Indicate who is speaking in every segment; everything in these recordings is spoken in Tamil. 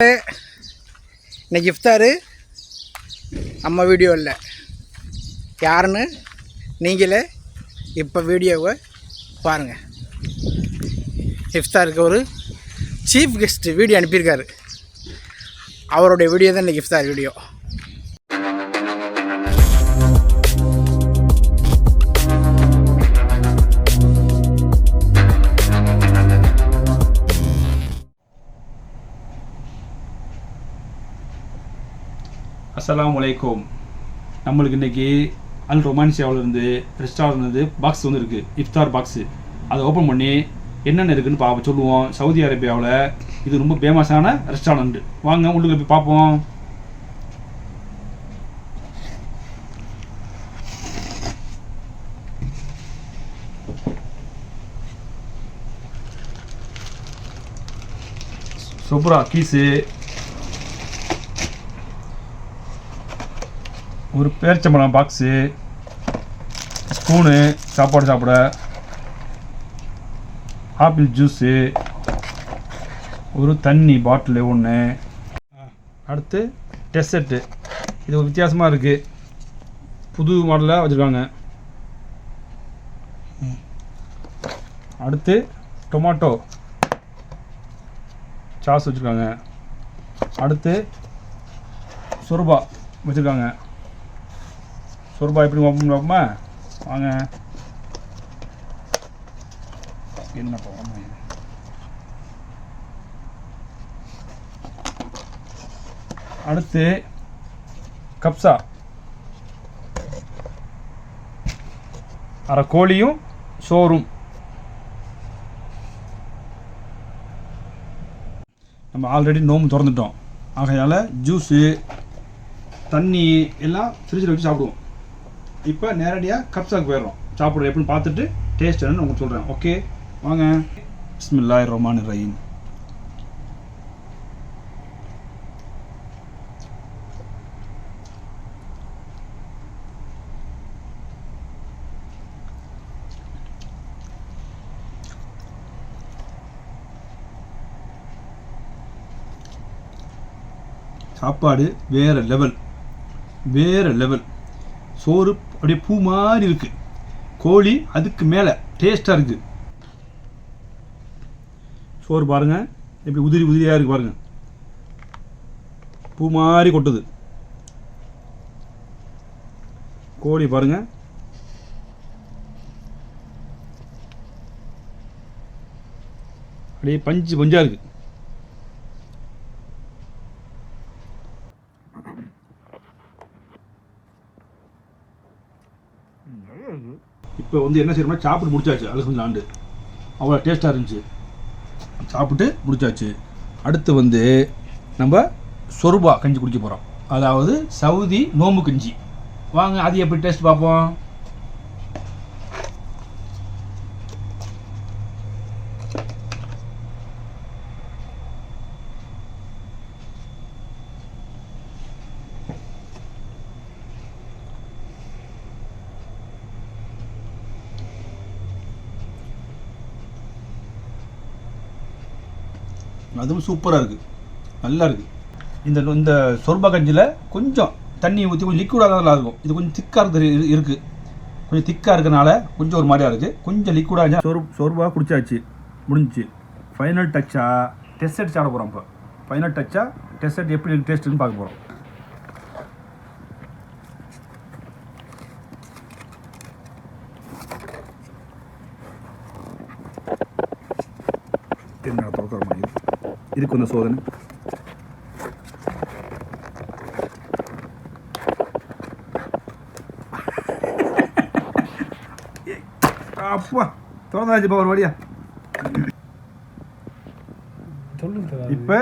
Speaker 1: இன்னைக்கு இஃப்தாரு. நம்ம வீடியோ இல்லை. யாருன்னு நீங்களே இப்போ வீடியோவை பாருங்கள் இஃப்தாருக்கு ஒரு சீஃப் கெஸ்ட்டு வீடியோ அனுப்பியிருக்காரு. அவருடைய வீடியோ தான் இன்றைக்கி இஃப்தார் வீடியோ.
Speaker 2: அஸ்லாம் அலைக்கும் நம்மளுக்கு இன்னைக்கு அல் ரொமான்சியாவிலேருந்து ரெஸ்டாரண்ட்லேருந்து பாக்ஸ் வந்து இருக்குது இஃப்தார் பாக்ஸு அதை ஓப்பன் பண்ணி என்னென்ன இருக்குதுன்னு பா சொல்லுவோம். சவுதி அரேபியாவில் இது ரொம்ப ஃபேமஸான ரெஸ்டாரண்ட்டு வாங்க உள்ளுக்கு போய் பார்ப்போம் சூப்பரா கீஸு ஒரு பேரிச்சம்பழம் பாக்ஸு ஸ்பூனு சாப்பாடு சாப்பிட. ஆப்பிள் ஜூஸு ஒரு தண்ணி பாட்டிலு ஒன்று அடுத்து டெசர்ட்டு இது ஒரு வித்தியாசமாக இருக்குது புது மாடலாக வச்சுருக்காங்க. அடுத்து டொமாட்டோ சாஸ் வச்சுருக்காங்க. அடுத்து சுரபா வச்சுருக்காங்க. சொருபா எப்படி ஓப்பன் பார்ப்போமா வாங்க. என்ன போகாம அடுத்து கப்சா. அரை கோழியும் சோறும். நம்ம ஆல்ரெடி நோம்பு திறந்துட்டோம். ஆகையால் ஜூஸு தண்ணி எல்லாம் ஃப்ரிட்ஜில் வச்சு சாப்பிடுவோம். இப்போ நேரடியாக கப்ஸாக்கு போயிடுறோம். சாப்பிட்ற எப்படின்னு பார்த்துட்டு டேஸ்ட் என்னன்னு உங்களுக்கு சொல்கிறேன் ஓகே வாங்க. பிஸ்மில்லாஹ் ரொமான் ரஹீம் சாப்பாடு வேறு லெவல் வேறு லெவல் சோறு அப்படியே பூ மாதிரி இருக்குது கோழி அதுக்கு மேலே டேஸ்ட்டாக இருக்குது சோறு பாருங்க. எப்படி உதிரி உதிரியாக இருக்கு பாருங்க. பூ மாதிரி கொட்டுது. கோழி பாருங்க. அப்படியே பஞ்சு பஞ்சாக இருக்கு. இப்போ வந்து என்ன செய்யணும்னா சாப்பிட்டு முடிச்சாச்சு. அது கொஞ்சம் ஆண்டு அவ்வளோ டேஸ்ட்டாக இருந்துச்சு. சாப்பிட்டு முடிச்சாச்சு. அடுத்து வந்து நம்ம சொருபா கஞ்சி குடிக்க போகிறோம் அதாவது சவுதி நோம்பு கஞ்சி. வாங்க அது எப்படி டேஸ்ட் பார்ப்போம்? அதுவும் சூப்பராக இருக்குது நல்லா இருக்குது இந்த இந்த சொர்பா கஞ்சியில் கொஞ்சம் தண்ணி ஊற்றி கொஞ்சம் லிக்விடாக தான் நல்லா இருக்கும். இது கொஞ்சம் திக்காக இருக்குது இருக்குது கொஞ்சம் திக்காக இருக்கனால கொஞ்சம் ஒரு மாதிரியாக இருக்குது கொஞ்சம் லிக்விடாக சொர் சொர்பாக குடிச்சாச்சு முடிஞ்சிச்சு. ஃபைனல் டச்சாக அடிச்சா ஆட போகிறோம் இப்போ. ஃபைனல் டச்சாக டெசர்ட் எப்படி டேஸ்ட்டுன்னு பார்க்க போகிறோம் என்ன திறக்கிற மாதிரி இதுக்கு கொஞ்சம் சோதனை. அப்பா திறந்தாச்சு பவர் வழியா இப்போ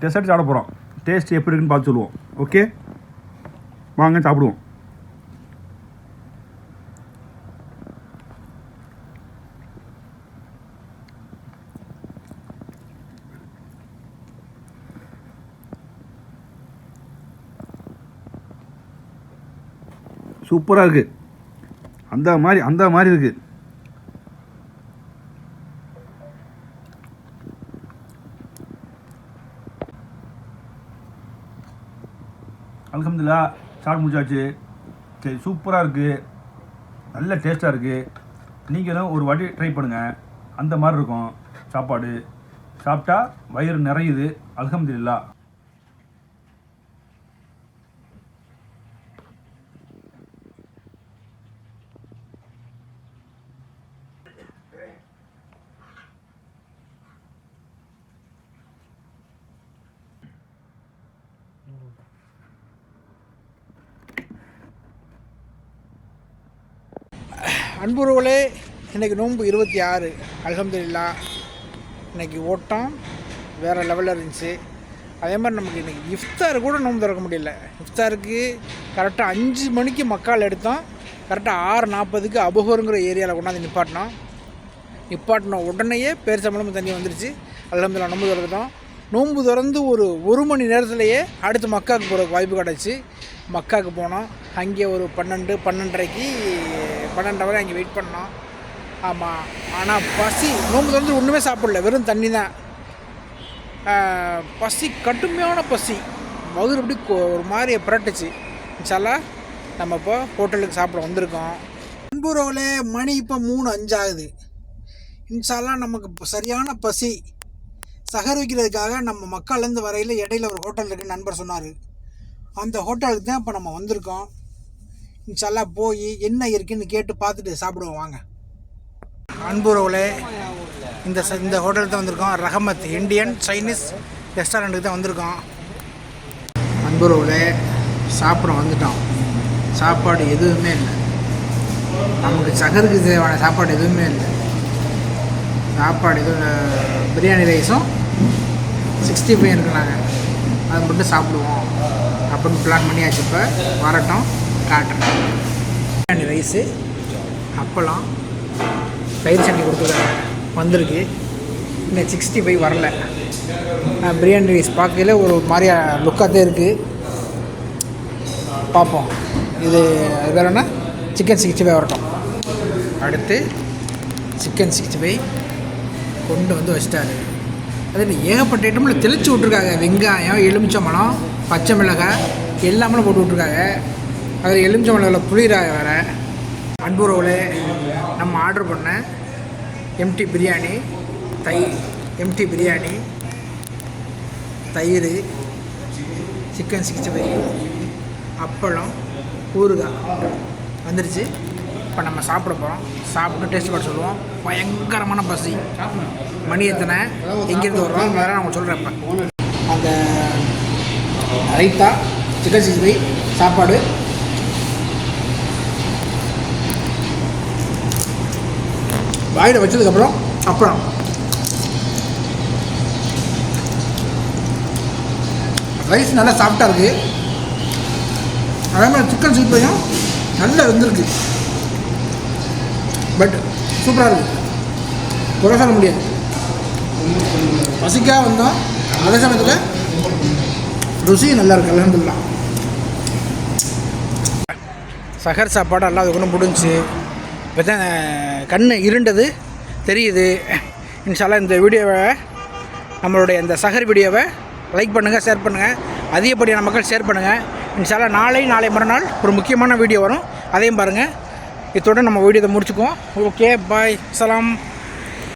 Speaker 2: டெசர்ட் சாப்பிட போகிறோம் டேஸ்ட் எப்படி இருக்குன்னு பார்த்து சொல்லுவோம். ஓகே வாங்க சாப்பிடுவோம். சூப்பராக இருக்குது அந்த மாதிரி அந்த மாதிரி இருக்குது அலமதுல்லா சாப்பிட்டு முடிச்சாச்சு. சரி சூப்பராக இருக்குது நல்ல டேஸ்ட்டாக இருக்குது நீங்களும் ஒரு வாட்டி ட்ரை பண்ணுங்கள் அந்த மாதிரி இருக்கும் சாப்பாடு. சாப்பிட்டா வயிறு நிறையுது. அலமதுல்லா
Speaker 1: அன்புறவுகளே இன்றைக்கி நோன்பு இருபத்தி ஆறு. அலமதுல்லா இன்னைக்கு ஓட்டம் வேறு லெவலில் இருந்துச்சு. அதே மாதிரி நமக்கு இன்றைக்கி இஃப்தார் கூட நோன்பு திறக்க முடியல. இஃப்தாருக்கு கரெக்டாக அஞ்சு மணிக்கு மக்கால் எடுத்தோம். கரெக்டாக ஆறு நாற்பதுக்கு அபுகோருங்கிற ஏரியாவில் கொண்டாந்து நிப்பாட்டினோம். நிப்பாட்டின உடனேயே பேரிச்சம்பளம் தண்ணி வந்துருச்சு. அலமதுல்லா நோன்பு திறந்துட்டோம். நோன்பு திறந்து ஒரு ஒரு மணி நேரத்துலையே அடுத்து மக்காவுக்கு போகிற வாய்ப்பு கிடச்சி. மக்காவுக்கு போனோம். அங்கே ஒரு பன்னெண்டு பன்னெண்டரைக்கு பன்னெண்டு வரை அங்கே வெயிட் பண்ணோம். ஆமாம் ஆனால் பசி நோம்பு திறந்து ஒன்றுமே சாப்பிடல. வெறும் தண்ணி தான். பசி கடுமையான பசி. மதுரை அப்படி ஒரு மாதிரி புரட்டுச்சு. இன்ஷால்லா நம்ம இப்போ ஹோட்டலுக்கு சாப்பிட வந்திருக்கோம். அன்புறவுகளே மணி இப்போ மூணு அஞ்சாகுது இன்ஷால்லா நமக்கு சரியான பசி. சகர் வைக்கிறதுக்காக நம்ம மக்கள்லேருந்து வரையில் இடையில ஒரு ஹோட்டல் இருக்குன்னு நண்பர் சொன்னார். அந்த ஹோட்டலுக்கு தான் இப்போ நம்ம வந்திருக்கோம். இன்ஷால்லா போய் என்ன இருக்குன்னு கேட்டு பார்த்துட்டு சாப்பிடுவோம் வாங்க. அன்புறவுலே இந்த ச- இந்த ஹோட்டலுக்கு தான் வந்திருக்கோம். ரஹமத் இந்தியன் சைனீஸ் ரெஸ்டாரண்ட்டுக்கு தான் வந்திருக்கோம். அன்புறவுலே சாப்பிட வந்துட்டோம். சாப்பாடு எதுவுமே இல்லை. நமக்கு சகருக்கு தேவையான சாப்பாடு எதுவுமே இல்லை. சாப்பாடு எதுவும் பிரியாணி ரைஸும் சிக்ஸ்டி ஃபைவ் இருக்கிறாங்க. அது மட்டும் சாப்பிடுவோம். அப்படின்னு பிளான் பண்ணியாச்சு இப்போ. வரட்டும். காட்டுறேன். பிரியாணி ரைஸு அப்பளம் தயிர் சட்னி கொடுத்துருக்காங்க வந்திருக்கு. இன்னும் சிக்ஸ்டி ஃபைவ் வரல. பிரியாணி ரைஸ் பார்க்கையில ஒரு மாதிரியா லுக்காகத்தே இருக்குது பார்ப்போம். இது அது வேறு என்ன? சிக்கன் சிக்ஸ்டி ஃபைவ் வரட்டும். அடுத்து சிக்கன் சிக்ஸ்டி ஃபைவ் கொண்டு வந்து வச்சிட்டாரு. அது ஏகப்பட்ட ஐட்டமில் தெளிச்சு விட்ருக்காங்க வெங்காயம் எலுமிச்சம்பழம் பச்சை மிளகாய் எல்லாமே போட்டு விட்ருக்காங்க அதில் எலுமிச்சம்பழம் புளிராக வேறு அன்புறவில் நம்ம ஆர்டர் பண்ண எம்டி பிரியாணி தை எம்டி பிரியாணி தயிர் சிக்கன் சிக்ஸ்டி ஃபைவ் அப்பளம் ஊறுகாய். வந்துருச்சு. இப்போ நம்ம சாப்பிட போகிறோம் சாப்பிட்டு டேஸ்ட் பண்ண சொல்லுவோம். பயங்கரமான பசி மணி எத்தனை? எங்கேருந்து வர்றோம்? வேறு நான் உங்களுக்கு சொல்கிறேன் இப்போ. அந்த ரைத்தா சிக்கன் சிக்ஸ்டி ஃபைவ் சாப்பாடு. வாயில் வச்சதுக்கப்புறம் அப்புறம் ரைஸ் நல்லா சாஃப்டாக இருக்குது அதே மாதிரி சிக்கன் சூப்பையும் நல்லா வெந்திருக்கு. பட் சூப்பராக இருக்குது குறை சொல்ல முடியாது. பசிக்காக வந்தோம். அதே சமயத்தில் ருசியும் நல்லா இருக்கு அலமதுல்லா சகர் சாப்பாடு எல்லாம் அது ஒன்று முடிஞ்சு இப்போ தான் கண் இருண்டது தெரியுது. இன்ஷால்லா இந்த வீடியோவை நம்மளுடைய இந்த சகர் வீடியோவை லைக் பண்ணுங்கள் ஷேர் பண்ணுங்கள் அதிகப்படியான மக்கள் ஷேர் பண்ணுங்கள் இன்ஷால்லா நாளை நாளை மறுநாள் ஒரு முக்கியமான வீடியோ வரும். அதையும் பாருங்கள் இத்தோட நம்ம வீடியோவை முடிச்சுக்குவோம். ஓகே பாய் சலாம்